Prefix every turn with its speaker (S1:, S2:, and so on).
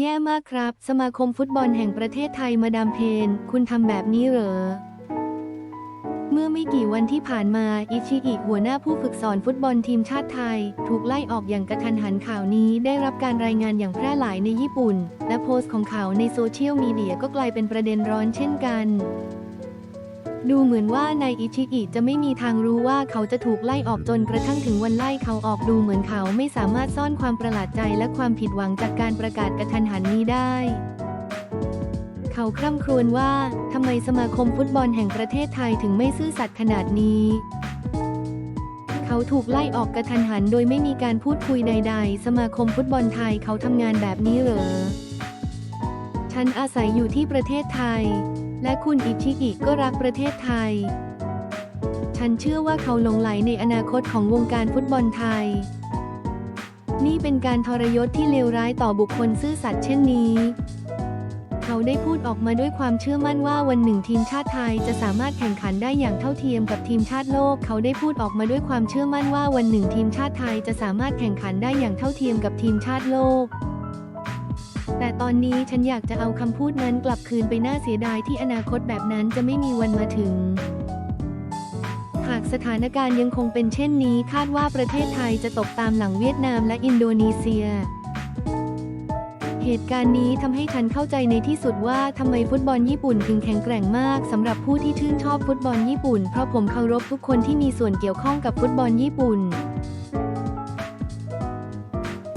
S1: แย่มากครับ สมาคมฟุตบอลแห่งประเทศไทยมาดามเพน คุณทำแบบนี้เหรอ เมื่อไม่กี่วันที่ผ่านมา อิชิอิหัวหน้าผู้ฝึกสอนฟุตบอลทีมชาติไทย ถูกไล่ออกอย่างกระทันหันข่าวนี้ได้รับการรายงานอย่างแพร่หลายในญี่ปุ่น และโพสต์ของเขาในโซเชียลมีเดียก็กลายเป็นประเด็นร้อนเช่นกัน ดูเหมือนว่านายอิชิอิจะไม่มีทางรู้ว่าเขาจะถูกไล่ออกจนกระทั่งถึงวันไล่เขาออกดูเหมือนเขาไม่สามารถซ่อนความประหลาดใจและความผิดหวังจากการประกาศกระทันหันนี้ได้ เขาคร่ำครวญว่าทำไมสมาคมฟุตบอลแห่งประเทศไทยถึงไม่ซื่อสัตย์ขนาดนี้เขาถูกไล่ออกกระทันหันโดยไม่มีการพูดคุยใด ๆ สมาคมฟุตบอลไทยเขาทำงานแบบนี้เหรอ ฉันอาศัยอยู่ที่ประเทศไทย และคุณอิชิอิก็รักประเทศไทย ฉันเชื่อว่าเขาหลงไหลในอนาคตของวงการฟุตบอลไทย นี่เป็นการทรยศที่เลวร้ายต่อบุคคลซื่อสัตย์เช่นนี้ เขาได้พูดออกมาด้วยความเชื่อมั่นว่าวันหนึ่งทีมชาติไทยจะสามารถแข่งขันได้อย่างเท่าเทียมกับทีมชาติโลก เขาได้พูดออกมาด้วยความเชื่อมั่นว่าวันหนึ่งทีมชาติไทยจะสามารถแข่งขันได้อย่างเท่าเทียมกับทีมชาติโลก แต่ตอนนี้ฉันอยากจะเอาคำพูดนั้นกลับคืนไปน่าเสียดายที่อนาคตแบบนั้นจะไม่มีวันมาถึง หากสถานการณ์ยังคงเป็นเช่นนี้คาดว่าประเทศไทยจะตกตามหลังเวียดนามและอินโดนีเซียเหตุการณ์นี้ทำให้ฉันเข้าใจในที่สุดว่าทำไมฟุตบอลญี่ปุ่นถึงแข็งแกร่งมากสำหรับผู้ที่ชื่นชอบฟุตบอลญี่ปุ่น เพราะผมเคารพทุกคนที่มีส่วนเกี่ยวข้องกับฟุตบอลญี่ปุ่น